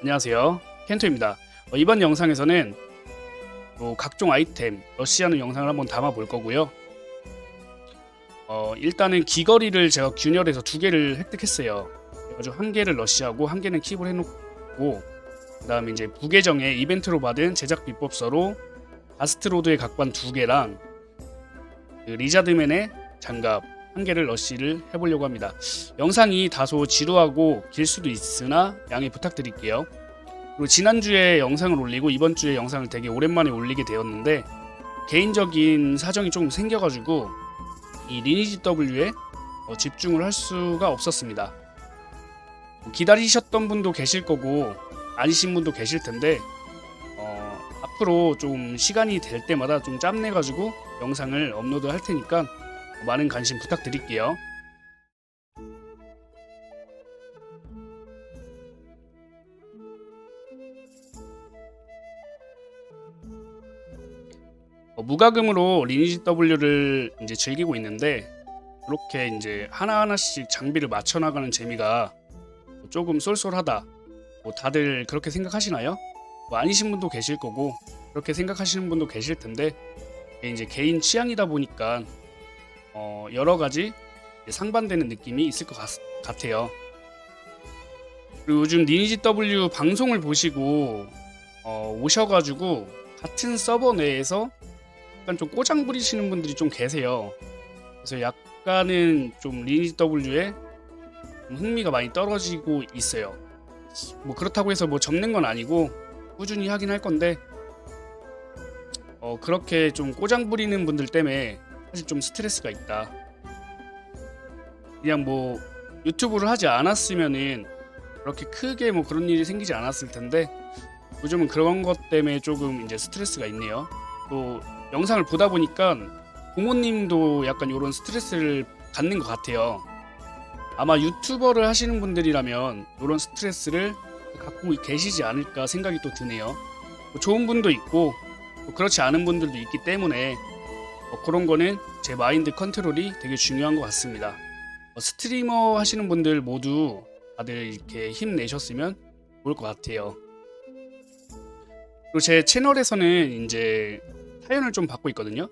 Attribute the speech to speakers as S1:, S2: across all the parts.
S1: 안녕하세요. 켄토입니다. 어, 이번 영상에서는 뭐 각종 아이템 러시하는 영상을 한번 담아 볼 거고요. 어, 일단은 귀걸이를 제가 균열해서 두 개를 획득했어요. 그래가지고 한 개를 러시하고 한 개는 킵을 해놓고 그 다음에 이제 부계정에 이벤트로 받은 제작 비법서로 아스트로드의 각반 두 개랑 그 리자드맨의 장갑 한 개를 러시를 해보려고 합니다. 영상이 다소 지루하고 길 수도 있으나 양해 부탁드릴게요. 그리고 지난주에 영상을 올리고 이번 주에 영상을 되게 오랜만에 올리게 되었는데 개인적인 사정이 좀 생겨가지고 이 리니지 W에 어, 집중을 할 수가 없었습니다. 기다리셨던 분도 계실 거고 아니신 분도 계실 텐데 어, 앞으로 좀 시간이 될 때마다 좀 짬내 가지고 영상을 업로드 할 테니까 많은 관심 부탁드릴게요. 어, 무과금으로 리니지 W를 이제 즐기고 있는데 그렇게 이제 하나하나씩 장비를 맞춰 나가는 재미가 조금 쏠쏠하다. 뭐 다들 그렇게 생각하시나요? 뭐 아니신 분도 계실 거고 그렇게 생각하시는 분도 계실 텐데 이제 개인 취향이다 보니까 어, 여러 가지 상반되는 느낌이 있을 것 같, 같아요. 그리고 요즘 리니지 W 방송을 보시고 어, 오셔가지고 같은 서버 내에서 약간 좀 꼬장 부리시는 분들이 좀 계세요. 그래서 약간은 좀 리니지 W에 좀 흥미가 많이 떨어지고 있어요. 뭐 그렇다고 해서 뭐 접는 건 아니고 꾸준히 하긴 할 건데 어, 그렇게 좀 꼬장 부리는 분들 때문에 사실 좀 스트레스가 있다. 그냥 뭐 유튜브를 하지 않았으면은 그렇게 크게 뭐 그런 일이 생기지 않았을 텐데 요즘은 그런 것 때문에 조금 이제 스트레스가 있네요. 또 영상을 보다 보니까 부모님도 약간 이런 스트레스를 갖는 것 같아요. 아마 유튜버를 하시는 분들이라면 이런 스트레스를 갖고 계시지 않을까 생각이 또 드네요. 뭐 좋은 분도 있고 뭐 그렇지 않은 분들도 있기 때문에 어, 그런 거는 제 마인드 컨트롤이 되게 중요한 것 같습니다. 어, 스트리머 하시는 분들 모두 다들 이렇게 힘내셨으면 좋을 것 같아요. 그리고 제 채널에서는 이제 사연을 좀 받고 있거든요.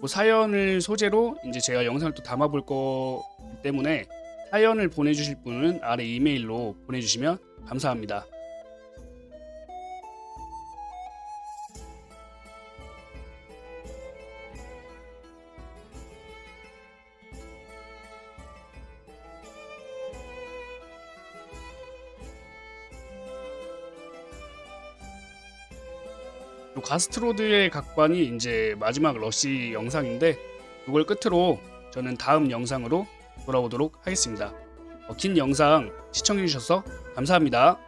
S1: 그 사연을 소재로 이제 제가 영상을 또 담아볼 거기 때문에 사연을 보내주실 분은 아래 이메일로 보내주시면 감사합니다. 요 가스트로드의 각반이 이제 마지막 러시 영상인데 이걸 끝으로 저는 다음 영상으로 돌아오도록 하겠습니다. 어, 긴 영상 시청해주셔서 감사합니다.